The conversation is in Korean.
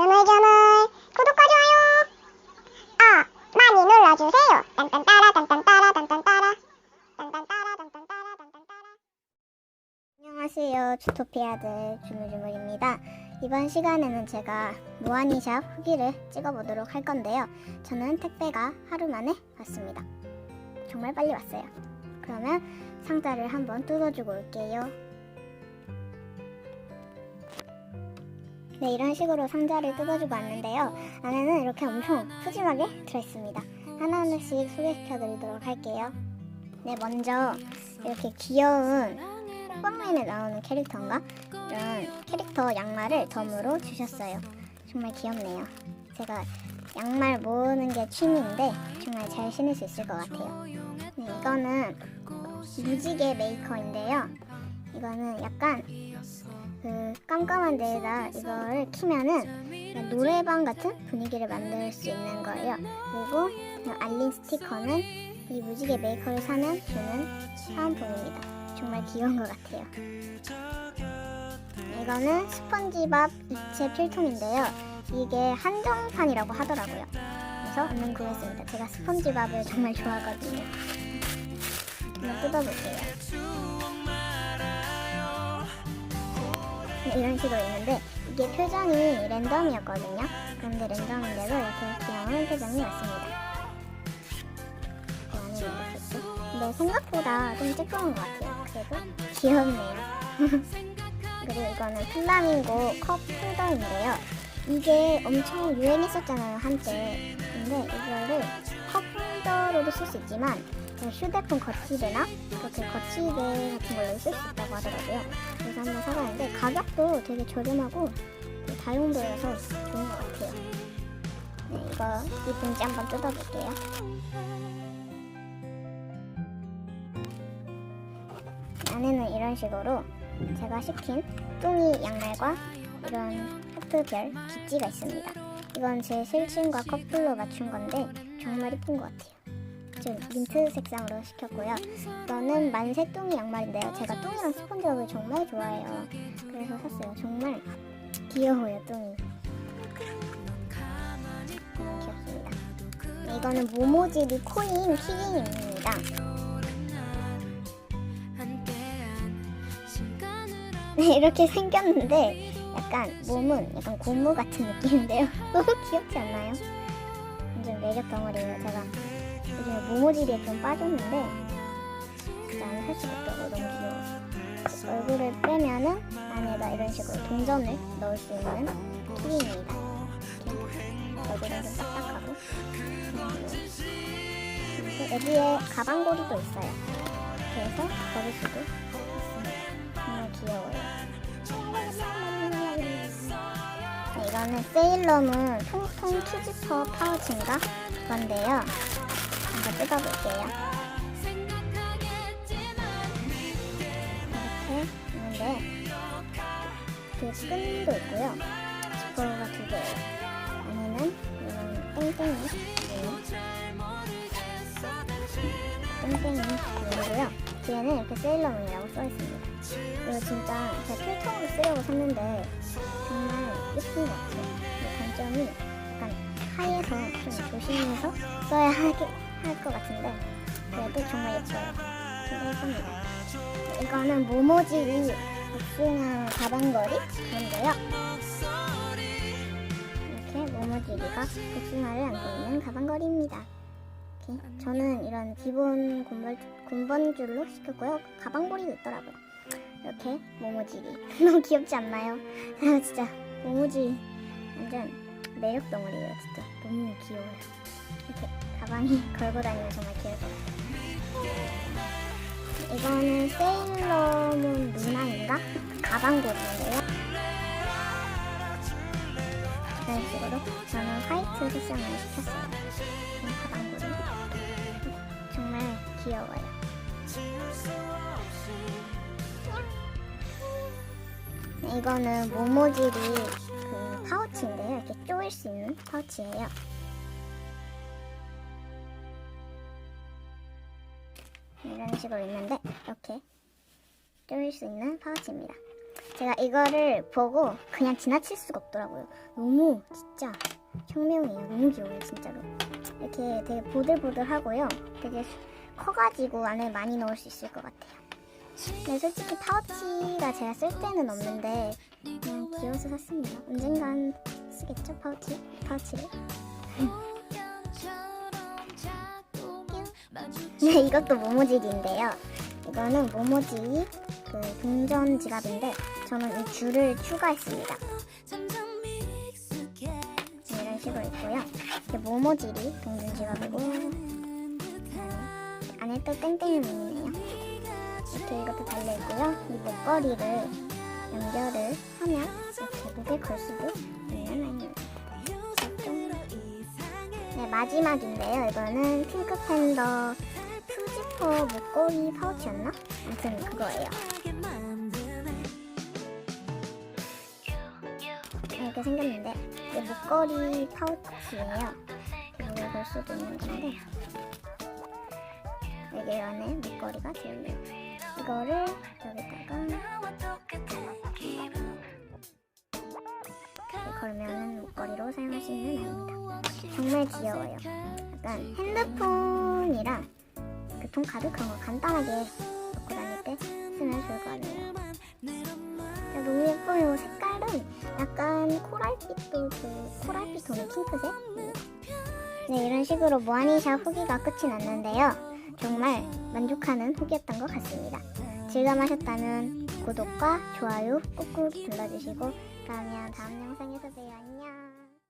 주물 구독과 좋아요 아 많이 눌러주세요 딴딴따라 딴딴따라 딴딴따라 딴딴따라 딴딴따라 딴딴따라 안녕하세요. 주토피아들 주물주물입니다. 이번 시간에는 제가 무한이샵 후기를 찍어보도록 할 건데요. 저는 택배가 하루 만에 왔습니다. 정말 빨리 왔어요. 그러면 상자를 한번 뜯어주고 올게요. 네, 이런 식으로 상자를 뜯어주고 왔는데요. 안에는 이렇게 엄청 푸짐하게 들어있습니다. 하나하나씩 소개시켜드리도록 할게요. 네, 먼저 이렇게 귀여운 호박맨에 나오는 캐릭터인가? 이런 캐릭터 양말을 덤으로 주셨어요. 정말 귀엽네요. 제가 양말 모으는 게 취미인데 정말 잘 신을 수 있을 것 같아요. 네, 이거는 무지개 메이커인데요. 이거는 약간 그 깜깜한 데에다 이거를 키면은 노래방 같은 분위기를 만들 수 있는 거예요. 그리고 이 알린 스티커는 이 무지개 메이커를 사면 주는 사은품입니다. 정말 귀여운 것 같아요. 이거는 스펀지밥 입체 필통인데요. 이게 한정판이라고 하더라고요. 그래서 얼른 구했습니다. 제가 스펀지밥을 정말 좋아하거든요. 한번 뜯어볼게요. 이런 식으로 있는데 이게 표정이 랜덤이었거든요. 그런데 랜덤인데도 이렇게 귀여운 표정이 왔습니다. 그 안에 이렇게 있고. 근데 생각보다 좀 쬐끄만 것 같아요. 그래도 귀엽네요. 그리고 이거는 플라밍고 컵 홀더인데요. 이게 엄청 유행했었잖아요, 한때. 근데 이거를 컵 홀더로도 쓸 수 있지만 그 휴대폰 거치대나 그렇게 거치대 같은 걸로 쓸 수 있다고 하더라고요. 그래서 한번 사봤는데 가격도 되게 저렴하고 그 다용도여서 좋은 것 같아요. 네, 이거 이 봉지 한번 뜯어볼게요. 안에는 이런 식으로 제가 시킨 뚱이 양말과 이런 하트별 깃지가 있습니다. 이건 제 실침과 커플로 맞춘 건데 정말 이쁜 것 같아요. 좀 민트 색상으로 시켰고요. 이거는 만세 뚱이 양말인데요. 제가 뚱이랑 스펀지밥을 정말 좋아해요. 그래서 샀어요. 정말 귀여워요. 너무 귀엽습니다. 네, 이거는 모모지 리 코인 키링입니다. 네, 이렇게 생겼는데 약간 몸은 약간 고무 같은 느낌인데요. 너무 귀엽지 않나요? 완전 매력 덩어리예요. 제가 요즘에 모모질이에 좀 빠졌는데 안에 살 수가 없더라고요. 너무 귀여워서. 얼굴을 빼면은 안에다 이런 식으로 동전을 넣을 수 있는 키링입니다. 얼굴은 좀 딱딱하고 여기에 가방고리도 있어요. 그래서 걸을 수도 있습니다. 정말 귀여워요. 네, 이거는 세일러문 통통 투지퍼 파우치인가 그건데요. 한번 뜯어볼게요. 이렇게 있는데 그 끈도 있고요. 지퍼가 두 개예요. 안에는 이런 땡땡이 땡땡이 있고요. 뒤에는 이렇게 세일러문이라고 써있습니다. 이거 진짜 제가 필통으로 쓰려고 샀는데 정말 예쁜 것 같아요. 이 단점이 약간 하얘서 좀 조심해서 써야 하게 할 것 같은데 그래도 정말 예뻐요. 진짜 예쁩니다. 이거는 모모지리 복숭아 가방걸이 그런데요. 이렇게 모모지리가 복숭아를 안고 있는 가방걸이입니다. 이렇게 저는 이런 기본 군번, 군번줄로 시켰고요. 가방걸이도 있더라고요. 이렇게 모모지리 너무 귀엽지 않나요? 아 진짜 모모지 완전 매력 덩어리예요 진짜 너무 귀여워요 이렇게 가방이 걸고 다니면 정말 귀여울 것 같아요 이거는 세일러문 루나인가? 가방고리인데요 이런 식으로 저는 화이트 색상을 시켰어요 이 가방고리 정말 귀여워요 네, 이거는 모모지리 그 파우치인데요. 이렇게 쪼일 수 있는 파우치예요. 이런 식으로 있는데 이렇게 쪼일 수 있는 파우치입니다. 제가 이거를 보고 그냥 지나칠 수가 없더라고요. 너무 진짜 혁명이에요. 너무 귀여워요, 진짜로. 이렇게 되게 보들보들하고요. 되게 커가지고 안에 많이 넣을 수 있을 것 같아요. 근데 솔직히 파우치가 제가 쓸 때는 없는데 그냥 귀여워서 샀습니다. 언젠간 쓰겠죠, 파우치? 파우치를. 이것도 모모지기인데요. 이거는 모모지 그 동전 지갑인데 저는 이 줄을 추가했습니다. 이런 식으로 있고요. 이게 모모지리 동전 지갑이고 안에 또 땡땡이 무늬네요. 이렇게 이것도 달려 있고요. 이 목걸이를 연결을 하면 이렇게 목에 걸 수도 있는 아닙니다. 네, 마지막인데요. 이거는 핑크팬더 푸지퍼 목걸이 파우치였나? 아무튼 그거예요. 이렇게 생겼는데 이게 목걸이 파우치예요. 목에 걸 수도 있는 건데 여기 안에 목걸이가 들어있네요. 이거를 여기다가 걸면은 목걸이로 사용할 수 있는 아입니다. 정말 귀여워요. 약간 핸드폰이랑 교통카드 그런 거 간단하게 넣고 다닐 때 쓰면 좋을 것 같네요. 야, 너무 예뻐요. 색깔은 약간 코랄빛도 그 코랄빛 도는 핑크색? 네, 이런 식으로 모아니샵 후기가 끝이 났는데요. 정말 만족하는 후기였던 것 같습니다. 즐거우셨다면 구독과 좋아요 꾹꾹 눌러주시고 그러면 다음 영상에서 봬요.